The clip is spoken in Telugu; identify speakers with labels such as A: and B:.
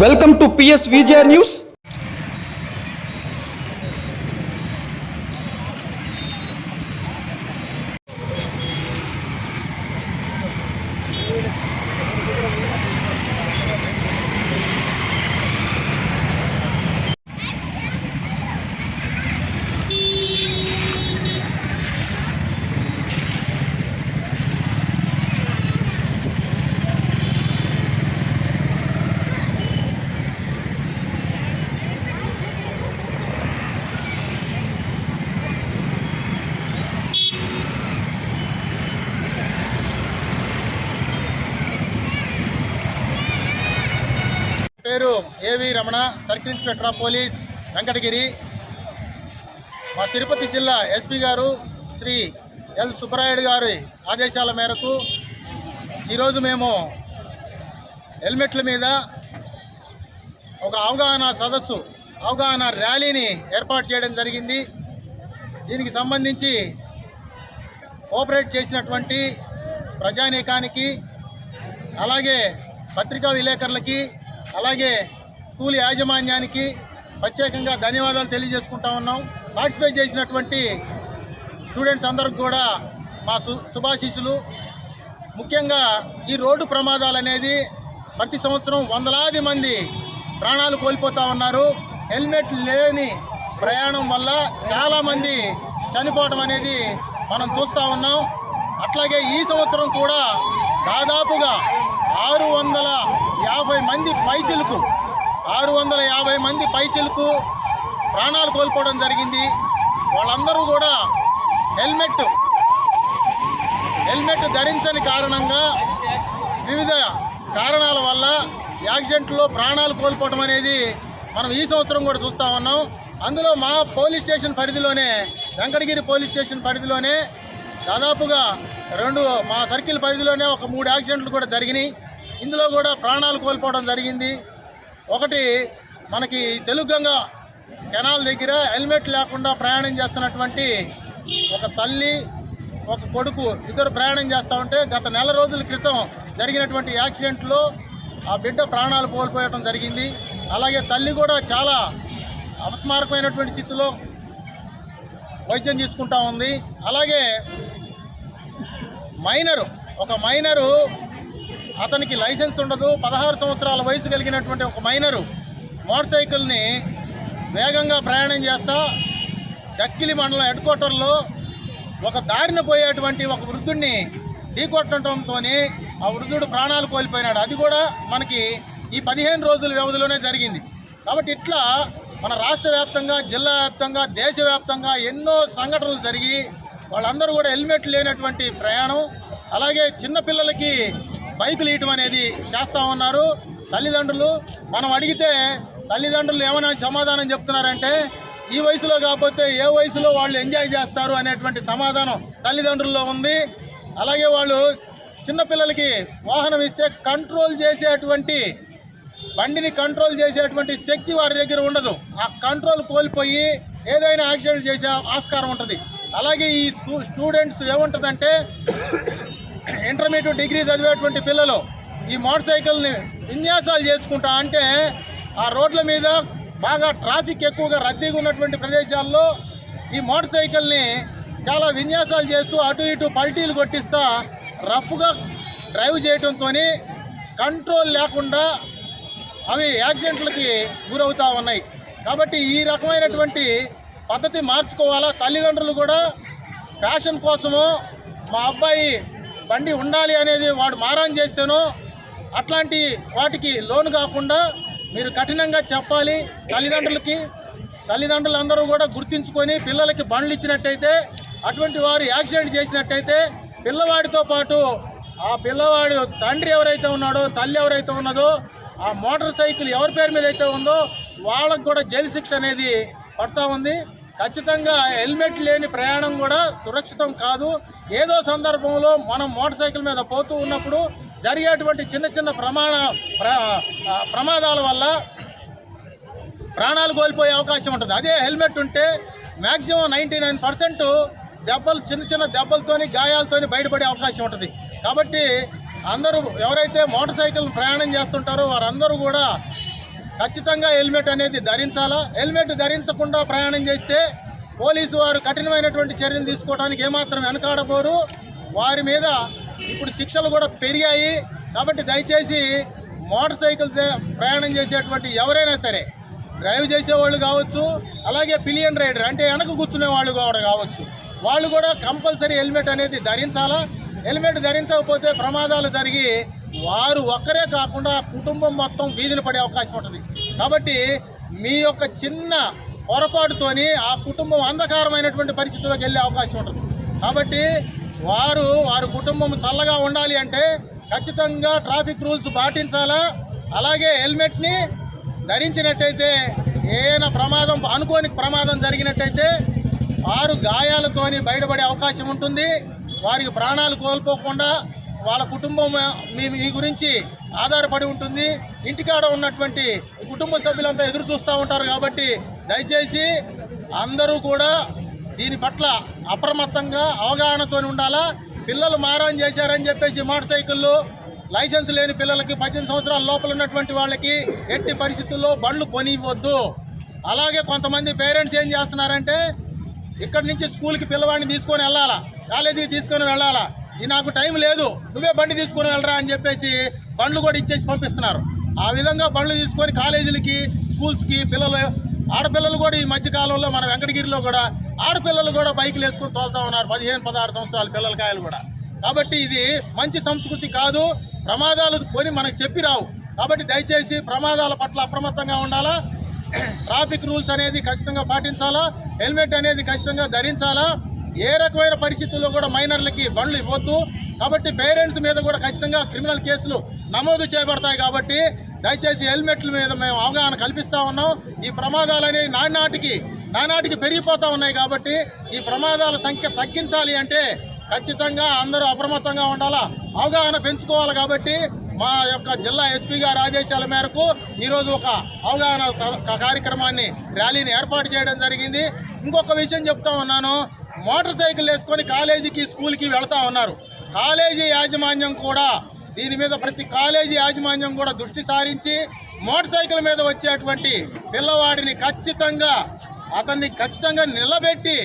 A: Welcome to PS Vijaya news
B: పేరు AV Ramana circle inspector of police Venkatagiri. మా తిరుపతి జిల్లా ఎస్పీ గారు శ్రీ ఎల్ సుబ్బరాయుడు గారి ఆదేశాల మేరకు ఈరోజు మేము హెల్మెట్ల మీద ఒక అవగాహన సదస్సు అవగాహన ర్యాలీని ఏర్పాటు చేయడం జరిగింది. దీనికి సంబంధించి కోఆపరేట్ చేసినటువంటి ప్రజానీకానికి అలాగే పత్రికా విలేకరులకి అలాగే స్కూల్ యాజమాన్యానికి ప్రత్యేకంగా ధన్యవాదాలు తెలియజేసుకుంటా ఉన్నాం. పార్టిసిపేట్ చేసినటువంటి స్టూడెంట్స్ అందరికి కూడా మా సు శుభాశీస్సులు. ముఖ్యంగా ఈ రోడ్డు ప్రమాదాలు అనేది ప్రతి సంవత్సరం వందలాది మంది ప్రాణాలు కోల్పోతూ ఉన్నారు. హెల్మెట్ లేని ప్రయాణం వల్ల చాలామంది చనిపోవటం అనేది మనం చూస్తూ ఉన్నాం. అట్లాగే ఈ సంవత్సరం కూడా దాదాపుగా ఆరు వందల యాభై మంది పైచిలుకు ఆరు వందల యాభై మంది పైచిలుకు ప్రాణాలు కోల్పోవడం జరిగింది. వాళ్ళందరూ కూడా హెల్మెట్ హెల్మెట్ ధరించని కారణంగా వివిధ కారణాల వల్ల యాక్సిడెంట్లో ప్రాణాలు కోల్పోవడం అనేది మనం ఈ సంవత్సరం కూడా చూస్తూ ఉన్నాం. అందులో మా పోలీస్ స్టేషన్ పరిధిలోనే వెంకటగిరి పోలీస్ స్టేషన్ పరిధిలోనే దాదాపుగా రెండు మా సర్కిల్ పరిధిలోనే ఒక మూడు యాక్సిడెంట్లు కూడా జరిగినాయి. ఇందులో కూడా ప్రాణాలు కోల్పోవడం జరిగింది. ఒకటి మనకి తెలుగంగా కెనాల్ దగ్గర హెల్మెట్ లేకుండా ప్రయాణం చేస్తున్నటువంటి ఒక తల్లి ఒక కొడుకు ఇద్దరు ప్రయాణం చేస్తూ ఉంటే గత నెల రోజుల క్రితం జరిగినటువంటి యాక్సిడెంట్లో ఆ బిడ్డ ప్రాణాలు కోల్పోయడం జరిగింది. అలాగే తల్లి కూడా చాలా అపస్మారకమైనటువంటి స్థితిలో వైద్యం తీసుకుంటా ఉంది. అలాగే మైనరు. ఒక మైనరు అతనికి లైసెన్స్ ఉండదు. పదహారు సంవత్సరాల వయసు కలిగినటువంటి ఒక మైనరు మోటార్ సైకిల్ని వేగంగా ప్రయాణం చేస్తా డక్కిలి మండలం హెడ్ క్వార్టర్లో ఒక దారిన పోయేటువంటి ఒక వృద్ధుడిని ఢీకొట్టడంతో ఆ వృద్ధుడు ప్రాణాలు కోల్పోయినాడు. అది కూడా మనకి ఈ పదిహేను రోజుల వ్యవధిలోనే జరిగింది. కాబట్టి ఇట్లా మన రాష్ట్ర వ్యాప్తంగా జిల్లా వ్యాప్తంగా దేశవ్యాప్తంగా ఎన్నో సంఘటనలు జరిగి వాళ్ళందరూ కూడా హెల్మెట్ లేనటువంటి ప్రయాణం. అలాగే చిన్నపిల్లలకి బైకులు ఇయటం అనేది చేస్తూ ఉన్నారు. తల్లిదండ్రులు మనం అడిగితే తల్లిదండ్రులు ఏమైనా సమాధానం చెప్తున్నారంటే ఈ వయసులో కాకపోతే ఏ వయసులో వాళ్ళు ఎంజాయ్ చేస్తారు అనేటువంటి సమాధానం తల్లిదండ్రుల్లో ఉంది. అలాగే వాళ్ళు చిన్నపిల్లలకి వాహనం ఇస్తే కంట్రోల్ చేసేటువంటి బండిని కంట్రోల్ చేసేటువంటి శక్తి వారి దగ్గర ఉండదు. ఆ కంట్రోల్ కోల్పోయి ఏదైనా యాక్సిడెంట్ చేసే ఆస్కారం ఉంటుంది. అలాగే ఈ స్టూడెంట్స్ ఏముంటుందంటే ఇంటర్మీడియట్ డిగ్రీ చదివేటువంటి పిల్లలు ఈ మోటార్ సైకిల్ని విన్యాసాలు చేసుకుంటా అంటే ఆ రోడ్ల మీద బాగా ట్రాఫిక్ ఎక్కువగా రద్దీగా ఉన్నటువంటి ప్రదేశాల్లో ఈ మోటార్ సైకిల్ని చాలా విన్యాసాలు చేస్తూ అటు ఇటు పల్టీలు కొట్టిస్తా రఫ్గా డ్రైవ్ చేయడంతో కంట్రోల్ లేకుండా అవి యాక్సిడెంట్లకి గురవుతూ ఉన్నాయి. కాబట్టి ఈ రకమైనటువంటి పద్ధతి మార్చుకోవాలా? తల్లిదండ్రులు కూడా ఫ్యాషన్ కోసము మా అబ్బాయి బండి ఉండాలి అనేది వాడు మారాన్ చేస్తేనో అట్లాంటి వాటికి లోన్ కాకుండా మీరు కఠినంగా చెప్పాలి తల్లిదండ్రులకి. తల్లిదండ్రులందరూ కూడా గుర్తించుకొని పిల్లలకి బండ్లు ఇచ్చినట్టయితే అటువంటి వారు యాక్సిడెంట్ చేసినట్టయితే పిల్లవాడితో పాటు ఆ పిల్లవాడు తండ్రి ఎవరైతే ఉన్నాడో తల్లి ఎవరైతే ఉన్నదో ఆ మోటార్ సైకిల్ ఎవరి పేరు మీద అయితే ఉందో వాళ్ళకు కూడా జైలు శిక్ష అనేది పడతా ఉంది. ఖచ్చితంగా హెల్మెట్ లేని ప్రయాణం కూడా సురక్షితం కాదు. ఏదో సందర్భంలో మనం మోటార్ సైకిల్ మీద పోతూ ఉన్నప్పుడు జరిగేటువంటి చిన్న చిన్న ప్రమాణ ప్ర ప్రమాదాల వల్ల ప్రాణాలు కోల్పోయే అవకాశం ఉంటుంది. అదే హెల్మెట్ ఉంటే మ్యాక్సిమం నైంటీ నైన్ పర్సెంట్ దెబ్బలు చిన్న చిన్న దెబ్బలతోని గాయాలతోని బయటపడే అవకాశం ఉంటుంది. కాబట్టి అందరూ ఎవరైతే మోటార్ సైకిల్ ప్రయాణం చేస్తుంటారో వారందరూ కూడా ఖచ్చితంగా హెల్మెట్ అనేది ధరించాలా? హెల్మెట్ ధరించకుండా ప్రయాణం చేస్తే పోలీసు వారు కఠినమైనటువంటి చర్యలు తీసుకోవడానికి ఏమాత్రం వెనకాడబోరు. వారి మీద ఇప్పుడు శిక్షలు కూడా పెరిగాయి. కాబట్టి దయచేసి మోటార్ సైకిల్ ప్రయాణం చేసేటువంటి ఎవరైనా సరే డ్రైవ్ చేసేవాళ్ళు కావచ్చు అలాగే పిలియన్ రైడర్ అంటే వెనక కూర్చునే వాళ్ళు కూడా కావచ్చు వాళ్ళు కూడా కంపల్సరీ హెల్మెట్ అనేది ధరించాలా? హెల్మెట్ ధరించకపోతే ప్రమాదాలు జరిగి వారు ఒక్కరే కాకుండా కుటుంబం మొత్తం వీధిని పడే అవకాశం ఉంటుంది. కాబట్టి మీ యొక్క చిన్న పొరపాటుతోని ఆ కుటుంబం అంధకారమైనటువంటి పరిస్థితుల్లోకి వెళ్ళే అవకాశం ఉంటుంది. కాబట్టి వారు వారి కుటుంబం చల్లగా ఉండాలి అంటే ఖచ్చితంగా ట్రాఫిక్ రూల్స్ పాటించాలా? అలాగే హెల్మెట్ని ధరించినట్టయితే ఏదైనా ప్రమాదం అనుకోని ప్రమాదం జరిగినట్టయితే వారు గాయాలతోని బయటపడే అవకాశం ఉంటుంది. వారికి ప్రాణాలు కోల్పోకుండా వాళ్ళ కుటుంబం మీ మీ గురించి ఆధారపడి ఉంటుంది. ఇంటికాడ ఉన్నటువంటి కుటుంబ సభ్యులంతా ఎదురు చూస్తూ ఉంటారు కాబట్టి దయచేసి అందరూ కూడా దీని పట్ల అప్రమత్తంగా అవగాహనతో ఉండాలా? పిల్లలు మారాన్ చేశారని చెప్పేసి మోటార్ సైకిళ్ళు లైసెన్స్ లేని పిల్లలకి పద్దెనిమిది సంవత్సరాల లోపల ఉన్నటువంటి వాళ్ళకి ఎట్టి పరిస్థితుల్లో బండ్లు కొనివ్వద్దు. అలాగే కొంతమంది పేరెంట్స్ ఏం చేస్తున్నారంటే ఇక్కడి నుంచి స్కూల్కి పిల్లవాడిని తీసుకొని వెళ్ళాలా? కాలేజీకి తీసుకొని వెళ్ళాలా? నాకు టైం లేదు నువ్వే బండి తీసుకొని వెళ్ళరా అని చెప్పేసి బండ్లు కూడా ఇచ్చేసి పంపిస్తున్నారు. ఆ విధంగా బండ్లు తీసుకొని కాలేజీలకి స్కూల్స్కి పిల్లలు ఆడపిల్లలు కూడా ఈ మధ్యకాలంలో మన వెంకటగిరిలో కూడా ఆడపిల్లలు కూడా బైకులు వేసుకొని తోలుతా ఉన్నారు పదిహేను పదహారు సంవత్సరాల పిల్లల కాయలు కూడా. కాబట్టి ఇది మంచి సంస్కృతి కాదు ప్రమాదాలు కొని మనకు చెప్పి రావు. కాబట్టి దయచేసి ప్రమాదాల పట్ల అప్రమత్తంగా ఉండాలా? ట్రాఫిక్ రూల్స్ అనేది ఖచ్చితంగా పాటించాలా? హెల్మెట్ అనేది ఖచ్చితంగా ధరించాలా? ఏ రకమైన పరిస్థితుల్లో కూడా మైనర్లకి బండ్లు ఇవ్వద్దు. కాబట్టి పేరెంట్స్ మీద కూడా ఖచ్చితంగా క్రిమినల్ కేసులు నమోదు చేయబడతాయి కాబట్టి దయచేసి హెల్మెట్ల మీద మేము అవగాహన కల్పిస్తూ ఉన్నాం. ఈ ప్రమాదాలు అనేవి నానాటికి నానాటికి పెరిగిపోతూ ఉన్నాయి కాబట్టి ఈ ప్రమాదాల సంఖ్య తగ్గించాలి అంటే ఖచ్చితంగా అందరూ అప్రమత్తంగా ఉండాలా? అవగాహన పెంచుకోవాలి కాబట్టి మా యొక్క జిల్లా ఎస్పీ గారి ఆదేశాల మేరకు ఈరోజు ఒక అవగాహన కార్యక్రమాన్ని ర్యాలీని ఏర్పాటు చేయడం జరిగింది. ఇంకొక విషయం చెప్తా ఉన్నాను. మోటార్ సైకిల్ వేసుకొని కాలేజీకి స్కూల్కి వెళ్తా ఉన్నారు. కాలేజీ యాజమాన్యం కూడా దీని మీద ప్రతి కాలేజీ యాజమాన్యం కూడా దృష్టి సారించి మోటార్ సైకిల్ మీద వచ్చేటువంటి పిల్లవాడిని ఖచ్చితంగా అతన్ని ఖచ్చితంగా నిలబెట్టి